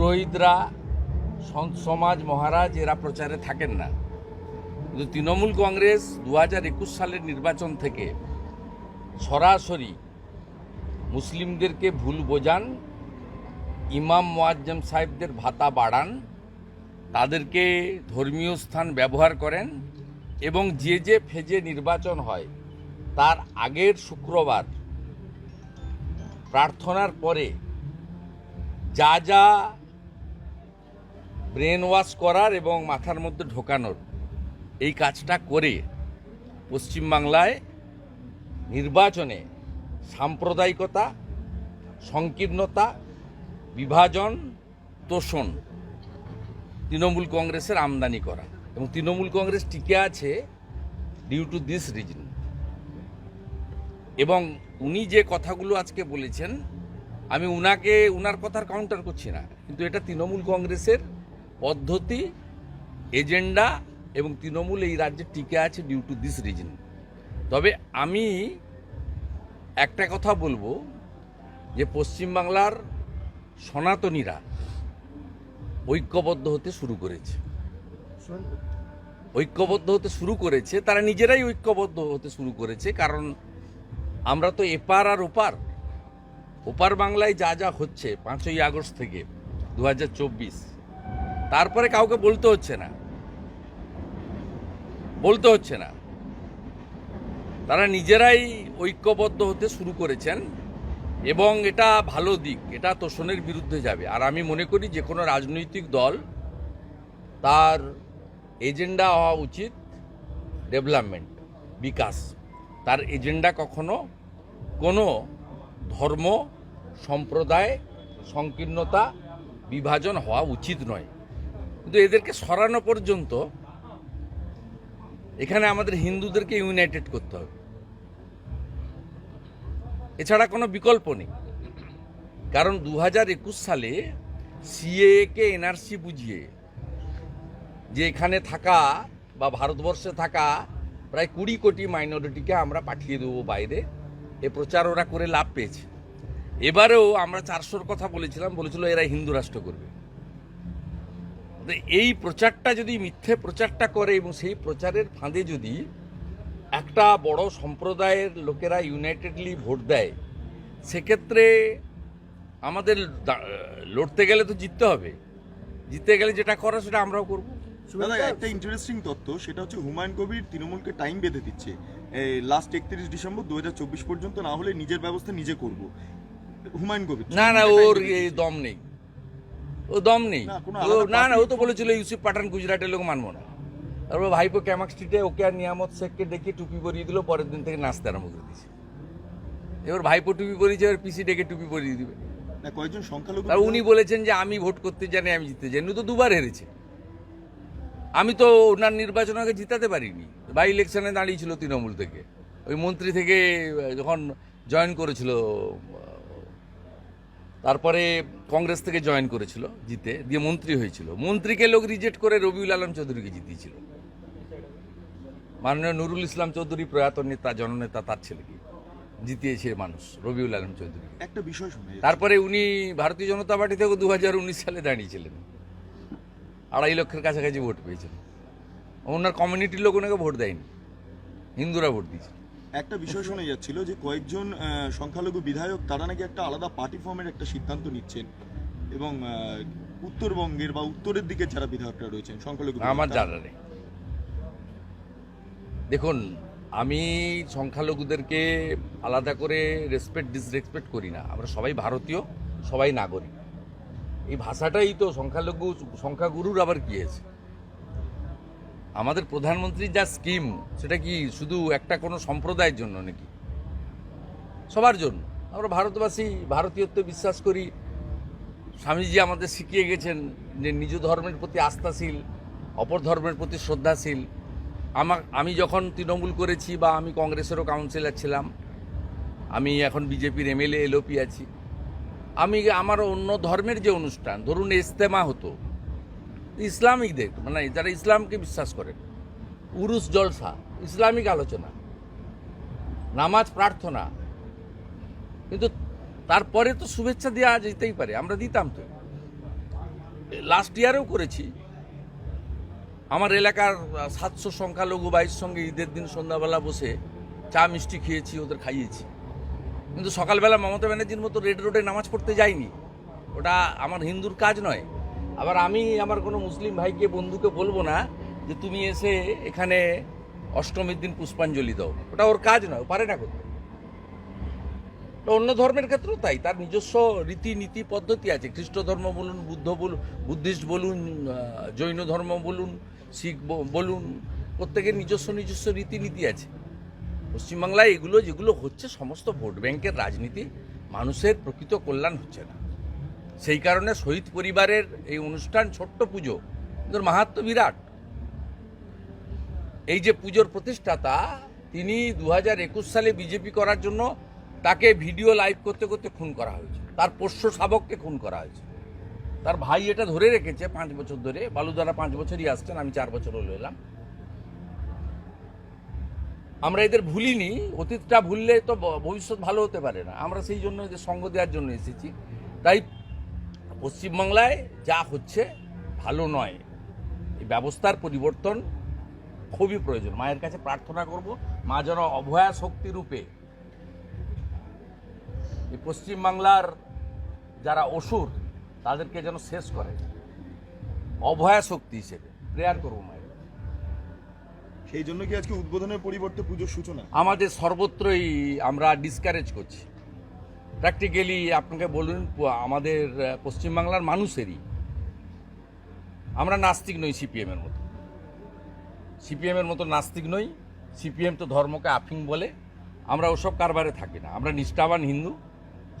পুরোহিতরা সন্ত সমাজ মহারাজ এরা প্রচারে থাকেন না। কিন্তু তৃণমূল কংগ্রেস দু হাজার একুশ সালের নির্বাচন থেকে সরাসরি মুসলিমদেরকে ভুল বোঝান, ইমাম মোয়াজ্জম সাহেবদের ভাতা বাড়ান, তাদেরকে ধর্মীয় স্থান ব্যবহার করেন এবং যে যে ফেজে নির্বাচন হয়, তার আগের শুক্রবার প্রার্থনার পরে যা যা ব্রেন ওয়াশ করার এবং মাথার মধ্যে ঢোকানোর এই কাজটা করে পশ্চিমবাংলায় নির্বাচনে সাম্প্রদায়িকতা, সংকীর্ণতা, বিভাজন, তোষণ তৃণমূল কংগ্রেসের আমদানি করা এবং তৃণমূল কংগ্রেস টিকে আছে ডিউ টু দিস রিজন এবং উনি যে কথাগুলো আজকে বলেছেন, আমি উনাকে, উনার কথার কাউন্টার করছি না, কিন্তু এটা তৃণমূল কংগ্রেসের পদ্ধতি, এজেন্ডা এবং তৃণমূল এই রাজ্যে টিকে আছে ডিউ টু দিস রিজন তবে আমি একটা কথা বলব যে পশ্চিমবাংলার সনাতনীরা ঐক্যবদ্ধ হতে শুরু করেছে। ঐক্যবদ্ধ হতে শুরু করেছে, তারা নিজেরাই ঐক্যবদ্ধ হতে শুরু করেছে, কারণ আমরা তো এপার আর ওপার। ওপার বাংলায় যা যা হচ্ছে, পাঁচই আগস্ট থেকে দু হাজার চব্বিশ তারপরে কাউকে বলতে হচ্ছে না। বলতে হচ্ছে না। তারা নিজেরাই ঐক্যবদ্ধ হতে শুরু করেছেন এবং এটা ভালো দিক, এটা তোষণের বিরুদ্ধে যাবে। আর আমি মনে করি যে কোনো রাজনৈতিক দল তার এজেন্ডা হওয়া উচিত ডেভেলপমেন্ট, বিকাশ। তার এজেন্ডা কখনো কোনো ধর্ম, সম্প্রদায়, সংকীর্ণতা, বিভাজন হওয়া উচিত নয়। কিন্তু এদেরকে সরানো পর্যন্ত এখানে আমাদের হিন্দুদেরকে ইউনাইটেড করতে হবে। এছাড়া কোনো বিকল্প নেই। কারণ দু হাজার একুশ সালে সিএকে এনআরসি বুঝিয়ে যে এখানে থাকা বা ভারতবর্ষে থাকা প্রায় কুড়ি কোটি মাইনরিটিকে আমরা পাঠিয়ে দেবো বাইরে। এ প্রচার ওরা করে লাভ পেয়েছে। এবারেও আমরা চারশোর কথা বলেছিলাম, বলেছিল এরা হিন্দু রাষ্ট্র করবে। তো এই প্রচারটা যদি মিথ্যে প্রচারটা করে এবং সেই প্রচারের ফাঁদে যদি একটা বড় সম্প্রদায়ের লোকেরা ইউনাইটেডলি ভোট দেয় সেক্ষেত্রে আমাদের লড়তে গেলে তো জিততে হবে। জিততে গেলে যেটা করা সেটা আমরাও করব। দাদা একটা ইন্টারেস্টিং তথ্য সেটা হচ্ছে হুমায়ুন কবির তৃণমূলকে টাইম বেঁধে দিচ্ছে। লাস্ট একত্রিশ ডিসেম্বর দু হাজার চব্বিশ পর্যন্ত না হলে নিজের ব্যবস্থা নিজে করব। হুমায়ুন কবির না না ওর। দম নেই। ও দম নেই। না, ও না না ও তো বলেছিল ইউসুফ পাঠান গুজরাটের লোক মানবো না। তারপর ভাইপো ক্যামাক স্ট্রিটে ওকে আর নিয়ামত শেখকে ডেকে টুপি পরিয়ে দিল পরের দিন থেকে নাচতে আরম্ভ করে দিয়েছে। এবার ভাইপো টুপি পরিয়েছে এবার পিসি ডেকে টুপি পরিয়ে দিবে। কয়েকজন সংখ্যালঘু আর উনি বলেছেন যে আমি ভোট করতে জানি আমি জিততে জানি। উনি তো দুবার হেরেছে। আমি তো ওনার নির্বাচন আগে জিতাতে পারিনি। বাই ইলেকশনে দাঁড়িয়েছিল তৃণমূল থেকে। ওই মন্ত্রী থেকে যখন জয়েন করেছিল তারপরে কংগ্রেস থেকে জয়েন করেছিল জিতে দিয়ে মন্ত্রী হয়েছিল। মন্ত্রীকে লোক রিজেক্ট করে রবিউল আলম চৌধুরীকে জিতিয়েছিল। মাননীয় নুরুল ইসলাম চৌধুরী প্রয়াত নেতা জননেতা তার ছেলেকে জিতিয়েছে মানুষ রবিউল আলম চৌধুরী একটা বিষয় শুনে তারপরে উনি ভারতীয় জনতা পার্টি থেকে দু হাজার উনিশ সালে দাঁড়িয়েছিলেন। আড়াই লক্ষের কাছাকাছি ভোট পেয়েছেন ওনার কমিউনিটির লোক ওনাকে ভোট দেয়নি। হিন্দুরা ভোট দিয়েছে একটা বিষয় শোনা যাচ্ছিল যে কয়েকজন সংখ্যালঘু বিধায়ক, তারা নাকি একটা আলাদা পার্টি ফর্মের একটা সিদ্ধান্ত নিচ্ছেন এবং উত্তরবঙ্গের বা উত্তরের দিকে যারা বিধায়করা রয়েছেন, সংখ্যালঘু আমার জানা নেই। দেখুন, আমি সংখ্যালঘুদেরকে আলাদা করে রেসপেক্ট ডিসরেসপেক্ট করি না। আমরা সবাই ভারতীয়, সবাই নাগরিক। এই ভাষাটাই তো সংখ্যালঘু, সংখ্যাগুরুর আবার কি আছে? আমাদের প্রধানমন্ত্রীর যা স্কিম, সেটা কি শুধু একটা কোনো সম্প্রদায়ের জন্য নাকি? সবার জন্য। আমরা ভারতবাসী, ভারতীয়ত্ব বিশ্বাস করি। স্বামীজি আমাদের শিখিয়ে গেছেন যে নিজ ধর্মের প্রতি আস্থাশীল, অপর ধর্মের প্রতি শ্রদ্ধাশীল। আমার আমি যখন তৃণমূল করেছি বা আমি কংগ্রেসেরও কাউন্সিলর ছিলাম, আমি এখন বিজেপির এমএলএ, এলওপি আছি। আমি আমার অন্য ধর্মের যে অনুষ্ঠান, ধরুন ইস্তেমা হতো ইসলামিকদের মানে যারা ইসলামকে বিশ্বাস করেন উরুস জলসা, ইসলামিক আলোচনা, নামাজ প্রার্থনা, কিন্তু তারপরে তো শুভেচ্ছা দেওয়া যেতেই পারে, আমরা দিতাম তো। লাস্ট ইয়ারেও করেছি। আমার এলাকার সাতশো সংখ্যালঘু বাইশ সঙ্গে ঈদের দিন সন্ধ্যাবেলা বসে চা মিষ্টি খেয়েছি, ওদের খাইয়েছি। কিন্তু সকালবেলা মমতা ব্যানার্জির মতো রেড রোডে নামাজ পড়তে যাইনি। ওটা আমার হিন্দুর কাজ নয়। আবার আমি আমার কোনো মুসলিম ভাইকে, বন্ধুকে বলব না যে তুমি এসে এখানে অষ্টমীর দিন পুষ্পাঞ্জলি দাও। ওটা ওর কাজ নয় পারে না করতে অন্য ধর্মের ক্ষেত্রেও তাই, তার নিজস্ব রীতিনীতি, পদ্ধতি আছে। খ্রিস্ট ধর্ম বলুন, বুদ্ধ বলুন, বুদ্ধিস্ট বলুন জৈন ধর্ম বলুন, শিখ বলুন, প্রত্যেকের নিজস্ব নিজস্ব রীতিনীতি আছে। পশ্চিমবাংলায় এগুলো যেগুলো হচ্ছে, সমস্ত ভোট ব্যাংকের রাজনীতি, মানুষের প্রকৃত কল্যাণ হচ্ছে না। সেই কারণে শহীদ পরিবারের এই অনুষ্ঠান, ছোট্ট পুজো কিন্তু মাহাত্ম বিরাট। এই যে পুজোর প্রতিষ্ঠাতা, তিনি দু একুশ সালে বিজেপি করার জন্য তাকে ভিডিও লাইভ করতে করতে খুন করা হয়েছে। তার পোষ্য শাবককে খুন করা হয়েছে। তার ভাই এটা ধরে রেখেছে পাঁচ বছর ধরে। বালুদারা পাঁচ বছরই আসছেন, আমি চার বছর হলো এলাম। আমরা এদের ভুলিনি, অতীতটা ভুললে তো ভবিষ্যৎ ভালো হতে পারে না। আমরা সেই জন্য এদের সঙ্গ দেওয়ার জন্য এসেছি। তাই পশ্চিমবাংলায় যা হচ্ছে ভালো নয়। এই ব্যবস্থার পরিবর্তন খুবই প্রয়োজন। মায়ের কাছে প্রার্থনা করব মা যেন অভয়া শক্তি রূপে এই পশ্চিমবাংলার যারা অসুর তাদেরকে যেন শেষ করে। অভয়া শক্তি হিসেবে প্রেয়ার করব মায়ের। সেই জন্য কি আজকে উদ্বোধনের পরিবর্তে পুজোর সূচনা? আমাদের সর্বত্রই আমরা ডিসকারেজ করছি। প্র্যাকটিক্যালি আপনাকে বলুন আমাদের পশ্চিমবাংলার মানুষেরই। আমরা নাস্তিক নই সিপিএমের মতো। সিপিএমের মতো নাস্তিক নই। সিপিএম তো ধর্মকে আফিং বলে। আমরা ওসব কারবারে থাকি না। আমরা নিষ্ঠাবান হিন্দু।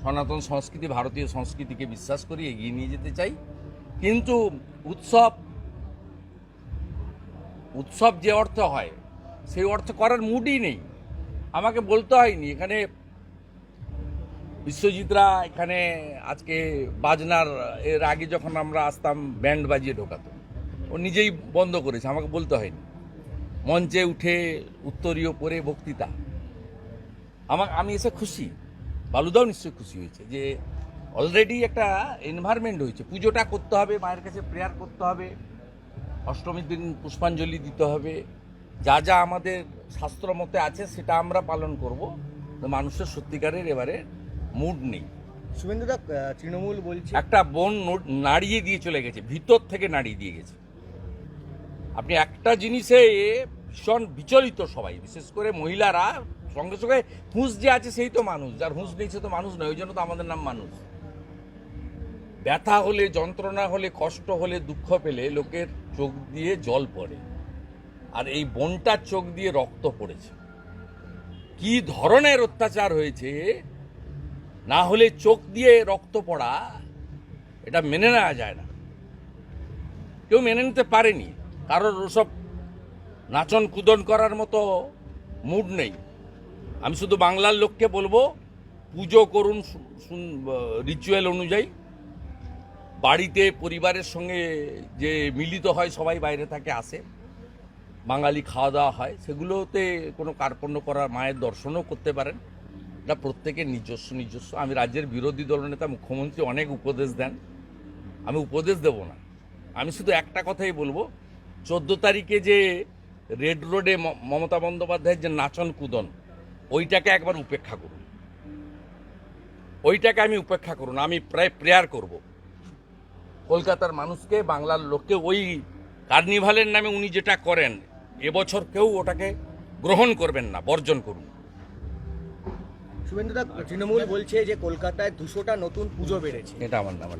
সনাতন সংস্কৃতি, ভারতীয় সংস্কৃতিকে বিশ্বাস করি, এগিয়ে নিয়ে যেতে চাই। কিন্তু উৎসব উৎসব যে অর্থ হয়, সেই অর্থ করার মুডই নেই। আমাকে বলতে হয়নি। এখানে বিশ্বজিৎরা এখানে আজকে বাজনার, এর আগে যখন আমরা আসতাম, ব্যান্ড বাজিয়ে ঢোকাতো। ও নিজেই বন্ধ করেছে, আমাকে বলতে হয়নি। মঞ্চে উঠে উত্তরীয় পরে বক্তৃতা। আমার, আমি এসে খুশি। বালুদাও নিশ্চয়ই খুশি হয়েছে যে অলরেডি একটা এনভায়রনমেন্ট হয়েছে পুজোটা করতে হবে, মায়ের কাছে প্রেয়ার করতে হবে, অষ্টমীর দিন পুষ্পাঞ্জলি দিতে হবে। যা যা আমাদের শাস্ত্র মতে আছে, সেটা আমরা পালন করব। মানুষের সত্যিকারের এবারে মুড নেই। শুভেন্দুদা তৃণমূল বলছে একটা বোন নাড়িয়ে দিয়ে চলে গেছে ভিতর থেকে নাড়িয়ে দিয়ে গেছে। আপনি একটা জিনিসে ভীষণ বিচলিত সবাই বিশেষ করে মহিলারা সঙ্গে সঙ্গে হুঁশ যে আছে সেই তো মানুষ যার হুঁশ নেই সে তো মানুষ নয় ওই জন্য তো আমাদের নাম মানুষ। ব্যথা হলে যন্ত্রণা হলে কষ্ট হলে দুঃখ পেলে লোকের চোখ দিয়ে জল পড়ে। আর এই বনটার চোখ দিয়ে রক্ত পড়েছে। কি ধরনের অত্যাচার হয়েছে না হলে চোখ দিয়ে রক্ত পড়া, এটা মেনে নেওয়া যায় না। কেউ মেনে নিতে পারেনি। কারোর ওসব নাচন কুদন করার মতো মুড নেই। আমি শুধু বাংলার লোককে বলব, পুজো করুন রিচুয়াল অনুযায়ী। বাড়িতে পরিবারের সঙ্গে যে মিলিত হয়, সবাই বাইরে থাকে, আসে। বাঙালি খাওয়া দাওয়া হয়, সেগুলোতে কোনো কার্পণ্য করার, মায়ের দর্শনও করতে পারেন। এটা প্রত্যেকের নিজস্ব নিজস্ব। আমি রাজ্যের বিরোধী দলনেতা মুখ্যমন্ত্রী অনেক উপদেশ দেন। আমি উপদেশ দেব না। আমি শুধু একটা কথাই বলব। চোদ্দ তারিখে যে রেড রোডে মমতা বন্দ্যোপাধ্যায়ের যে নাচন কুদন, ওইটাকে একবার উপেক্ষা করুন। ওইটাকে আমি উপেক্ষা করুন। আমি প্রায় প্রেয়ার করব। কলকাতার মানুষকে, বাংলার লোককে ওই কার্নিভালের নামে উনি যেটা করেন, এবছর কেউ ওটাকে গ্রহণ করবেন না, বর্জন করুন। শুভেন্দুদা তৃণমূল বলছে যে কলকাতায় দুশোটা নতুন পুজো বেড়েছে। এটা আমার আমার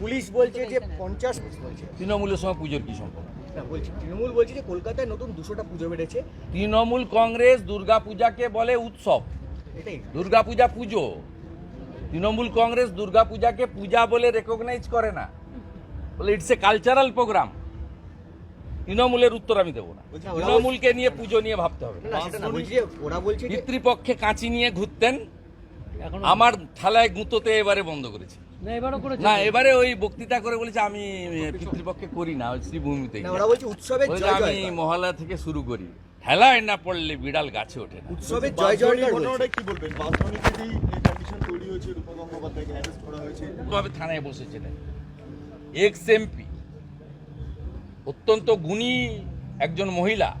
পুলিশ বলছে যে পঞ্চাশ বলছে। তৃণমূলের সঙ্গে পুজোর কি সম্পর্ক? না বলছি তৃণমূল বলছে যে কলকাতায় নতুন দুশোটা পুজো বেড়েছে। তৃণমূল কংগ্রেস দুর্গা পূজাকে বলে উৎসব। এটাই। দুর্গা পূজা। পুজো তৃণমূল কংগ্রেস দুর্গা পূজাকে পূজা বলে রেকগনাইজ করে না। বলে ইটস এ কালচারাল প্রোগ্রাম তৃণমূলের উত্তর আমি দেবো না। তৃণমূলকে নিয়ে পুজো নিয়ে ভাবতে হবে। পিতৃপক্ষে কাঁচি নিয়ে ঘুরতেন আমার থালায় গুঁতোতে এবারে বন্ধ করেছে। না এবারও করেছে। না এবারে ওই বক্তৃতা করে বলেছে আমি পিতৃপক্ষে করি না ওই শ্রীভূমিতে না উৎসবের বলেছে, আমি জয়কার মহলা থেকে শুরু করি। ঠেলায় না পড়লে বিড়াল গাছে ওঠে না। জয় কি বলবেন? তৈরি হয়েছে থানায় বসেছিলেন। এক্স এমপি অত্যন্ত গুণী একজন মহিলা,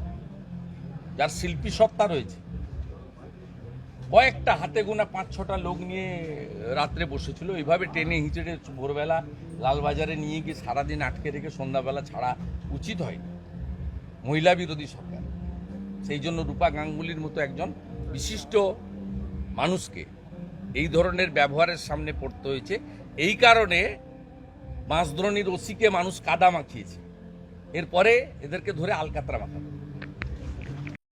যার শিল্পী সত্তা রয়েছে। কয়েকটা হাতে গোনা পাঁচ ছটা লোক নিয়ে রাত্রে বসেছিল। এইভাবে টেনে হিঁচড়ে ভোরবেলা লালবাজারে নিয়ে গিয়ে সারাদিন আটকে রেখে সন্ধ্যাবেলা ছাড়া উচিত হয়নি। মহিলা বিরোধী সরকার। সেই জন্য রূপা গাঙ্গুলির মতো একজন বিশিষ্ট মানুষকে এই ধরনের ব্যবহারের সামনে পড়তে হয়েছে। এই কারণে বাঁশদ্রোণীর ওসিকে মানুষ কাদা মাখিয়েছে। এরপরে এদেরকে ধরে আলকাতরা মাখাবে